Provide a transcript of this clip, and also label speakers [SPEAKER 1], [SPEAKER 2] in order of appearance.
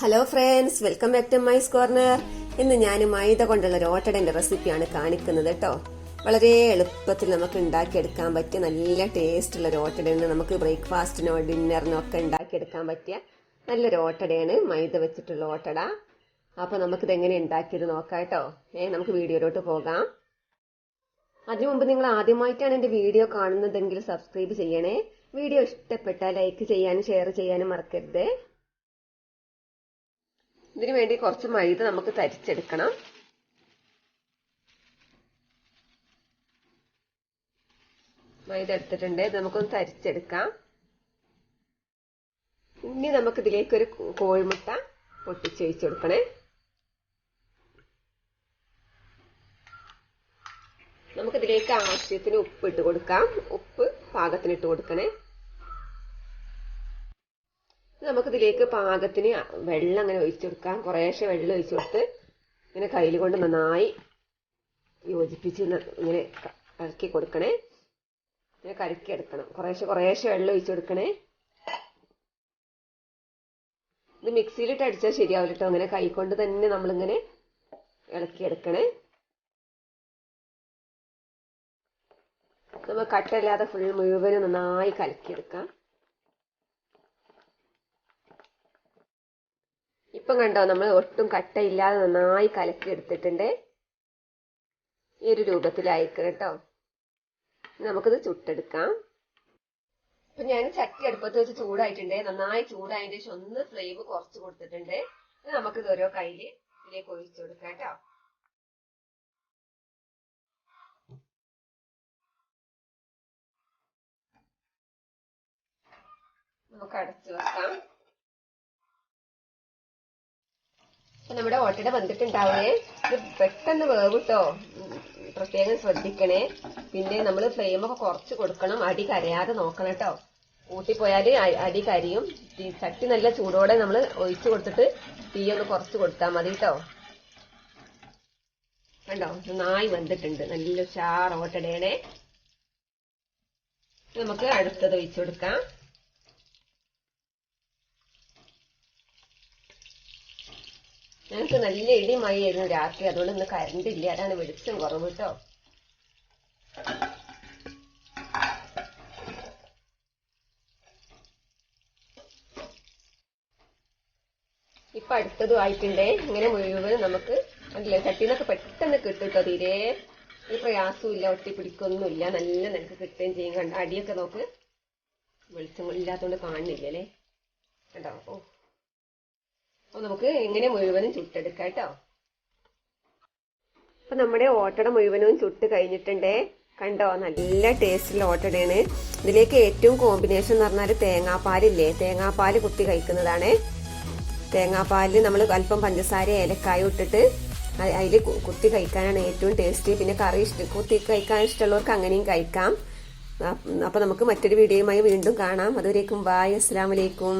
[SPEAKER 1] Hello friends welcome back to Mai's corner ഇന്ന് ഞാൻ മൈദ കൊണ്ടുള്ള ഒരു റെസിപ്പിയാണ് കാണിക്കുന്നത് കേട്ടോ വളരെ എളുപ്പത്തിൽ നമുക്ക് ഉണ്ടാക്കിയെടുക്കാൻ പറ്റിയ നല്ല ടേസ്റ്റ് ഉള്ള ഓട്ടടയാണ്. നമുക്ക് ബ്രേക്ക്ഫാസ്റ്റിനോ ഡിന്നറിനോ ഒക്കെ ഉണ്ടാക്കിയെടുക്കാൻ പറ്റിയ നല്ലൊരു ഓട്ടടയാണ് മൈദ വെച്ചിട്ടുള്ള ഓട്ടട. അപ്പൊ നമുക്കിത് എങ്ങനെ ഉണ്ടാക്കിയത് നോക്കാം കേട്ടോ ഏ നമുക്ക് വീഡിയോയിലോട്ട് പോകാം. അതിനു മുമ്പ് നിങ്ങൾ ആദ്യമായിട്ടാണ് എന്റെ വീഡിയോ കാണുന്നതെങ്കിൽ സബ്സ്ക്രൈബ് ചെയ്യണേ. വീഡിയോ ഇഷ്ടപ്പെട്ടാൽ ലൈക്ക് ചെയ്യാനും ഷെയർ ചെയ്യാനും മറക്കരുത്. ഇതിനു വേണ്ടി കുറച്ച് മൈദ നമുക്ക് തരിച്ചെടുക്കണം. മൈദ എടുത്തിട്ടുണ്ട്. ഇത് നമുക്കൊന്ന് തരിച്ചെടുക്കാം. ഇനി നമുക്ക് ഇതിലേക്ക് ഒരു കോഴിമുട്ട പൊട്ടിച്ച് വെച്ച് കൊടുക്കണേ. നമുക്കിതിലേക്ക് ആവശ്യത്തിന് ഉപ്പ് ഇട്ട് കൊടുക്കാം. ഉപ്പ് പാകത്തിന് ഇട്ട് കൊടുക്കണേ. നമുക്കിതിലേക്ക് പാകത്തിന് വെള്ളം അങ്ങനെ ഒഴിച്ചു കൊടുക്കാം. കുറേശ്ശെ വെള്ളം ഒഴിച്ചു കൊടുത്ത് ഇങ്ങനെ കയ്യിൽ കൊണ്ട് നന്നായി യോജിപ്പിച്ച് ഇങ്ങനെ ഇറക്കി കൊടുക്കണേ. ഇങ്ങനെ കലക്കി എടുക്കണം. കുറേശ്ശെ കുറേശ്ശെ വെള്ളം ഒഴിച്ചു കൊടുക്കണേ. ഇത് മിക്സിയിലിട്ട് അടിച്ചാൽ ശരിയാവില്ല കേട്ടോ അങ്ങനെ കൈകൊണ്ട് തന്നെ നമ്മളിങ്ങനെ ഇളക്കിയെടുക്കണേ നമ്മൾ കട്ടല്ലാതെ ഫുൾ മുഴുവനും നന്നായി കലക്കിയെടുക്കാം ഇപ്പം കണ്ടോ നമ്മൾ ഒട്ടും കട്ടയില്ലാതെ നന്നായി കലക്കി എടുത്തിട്ടുണ്ട് ഈ ഒരു രൂപത്തിലായിരിക്കും കേട്ടോ. നമുക്കിത് ചുട്ടെടുക്കാം. ഇപ്പൊ ഞാൻ ചട്ടി അടുപ്പത്ത് വെച്ച് ചൂടായിട്ടുണ്ട്. നന്നായി ചൂടായതിന്റെ ശേഷം ഒന്ന് ഫ്ലെയിം കുറച്ച് കൊടുത്തിട്ടുണ്ട്. നമുക്കിത് ഓരോ കയ്യിൽ ഇതിലേക്ക് ഒഴിച്ചു കൊടുക്കാം കേട്ടോ. നമുക്ക് അടച്ചു വെക്കാം. നമ്മുടെ ഓട്ടയുടെ വന്നിട്ടുണ്ടാവേ. ഇത് പെട്ടെന്ന് വേവിട്ടോ. പ്രത്യേകം ശ്രദ്ധിക്കണേ. പിന്നെ നമ്മൾ ഫ്ലെയിമൊക്കെ കുറച്ച് കൊടുക്കണം. അടി കരയാതെ നോക്കണം കേട്ടോ. ഊട്ടിപ്പോയാൽ അടി കരിയും. ചട്ടി നല്ല ചൂടോടെ നമ്മൾ ഒഴിച്ചു കൊടുത്തിട്ട് തീ ഒന്ന് കുറച്ച് കൊടുത്താൽ മതി കേട്ടോ. കണ്ടോ? നന്നായി വെന്തിട്ടുണ്ട് നല്ല ഓട്ടടയാണേ. നമുക്ക് അടുത്തത് ഒഴിച്ചു കൊടുക്കാം. ഞങ്ങൾക്ക് നല്ല ഇടി മഴയായിരുന്നു രാത്രി. അതുകൊണ്ട് ഇന്ന് കറണ്ട് ഇല്ല. അതാണ് വെളിച്ചം കുറവ് കേട്ടോ. ഇപ്പൊ അടുത്തതും ആയിട്ടുണ്ടേ. ഇങ്ങനെ മുഴുവൻ നമുക്ക് അല്ലേ ചട്ടിന്നൊക്കെ പെട്ടെന്ന് കിട്ടും കേട്ടോ തീരെ. ഒരു പ്രയാസവും ഇല്ല. ഒട്ടിപ്പിടിക്കൊന്നുമില്ല. നല്ല നിനക്ക് കിട്ടുകയും ചെയ്യും. കണ്ട? അടിയൊക്കെ നോക്ക്. വെളിച്ചം ഇല്ലാത്തതുകൊണ്ട് കാണുന്നില്ലല്ലേ കണ്ടോ? ഓ. അപ്പൊ നമുക്ക് എങ്ങനെ മുഴുവനും ചുട്ടെടുക്കാം കേട്ടോ. അപ്പൊ നമ്മുടെ ഓട്ടട മുഴുവനും ചുട്ട് കഴിഞ്ഞിട്ടുണ്ടേ. കണ്ടോ? നല്ല ടേസ്റ്റുള്ള ഓട്ടടയാണ്. ഇതിലേക്ക് ഏറ്റവും കോമ്പിനേഷൻ എന്ന് പറഞ്ഞാൽ തേങ്ങാപ്പാലില്ലേ? തേങ്ങാപ്പാൽ കുത്തി കഴിക്കുന്നതാണ്. തേങ്ങാപ്പാലിൽ നമ്മൾ അല്പം പഞ്ചസാര ഏലക്കായ ഇട്ടിട്ട് അതിൽ കുത്തി കഴിക്കാനാണ് ഏറ്റവും ടേസ്റ്റി പിന്നെ കറി ഇഷ്ടം കുത്തി കഴിക്കാൻ ഇഷ്ടമുള്ളവർക്ക് അങ്ങനെയും കഴിക്കാം. അപ്പൊ നമുക്ക് മറ്റൊരു വീഡിയോയുമായി വീണ്ടും കാണാം. അതുവരേക്കും ബായ് അസ്സാം വലൈക്കും